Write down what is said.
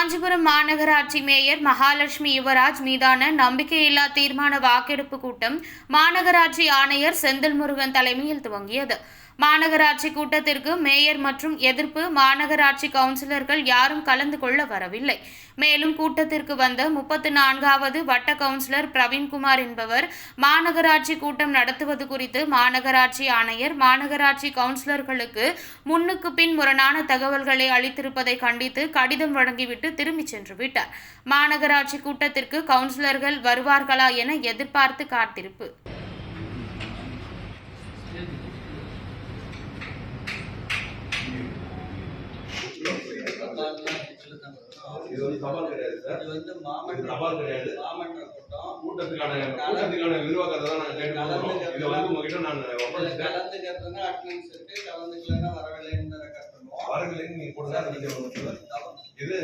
காஞ்சிபுரம் மாநகராட்சி மேயர் மகாலட்சுமி யுவராஜ் மீதான நம்பிக்கையில்லா தீர்மான வாக்கெடுப்பு கூட்டம் மாநகராட்சி ஆணையர் செந்தில் முருகன் தலைமையில் துவங்கியது. மாநகராட்சி கூட்டத்திற்கு மேயர் மற்றும் எதிர்ப்பு மாநகராட்சி கவுன்சிலர்கள் யாரும் கலந்து கொள்ள வரவில்லை. மேலும் கூட்டத்திற்கு வந்த முப்பத்து நான்காவது வட்ட கவுன்சிலர் பிரவீன்குமார் என்பவர் மாநகராட்சி கூட்டம் நடத்துவது குறித்து மாநகராட்சி ஆணையர் மாநகராட்சி கவுன்சிலர்களுக்கு முன்னுக்கு பின் முரணான தகவல்களை அளித்திருப்பதை கண்டித்து கடிதம் வழங்கிவிட்டு திரும்பிச் சென்று விட்டார். மாநகராட்சி கூட்டத்திற்கு கவுன்சிலர்கள் வருவார்களா என எதிர்பார்த்து காத்திருப்பு. இது வந்து சவால் கிடையாது சார். இது வந்து மாமன்ற சவால் கிடையாது. மாமன்ற கூட்டம். கூட்டத்துக்கான கூட்டத்துக்கான விரிவாக்கத்தை தான் நான் கேட்டுக்கொள்கிறோம் இதை வந்து உங்ககிட்ட நான் கலந்துக்கிறதுனா அட்டனன்ஸ் இருக்கு. கலந்துக்கலன்னா வரவில்லைன்னு கட்டணும் வாரங்களுக்கு நீங்க கொடுங்க அதை நீங்க இது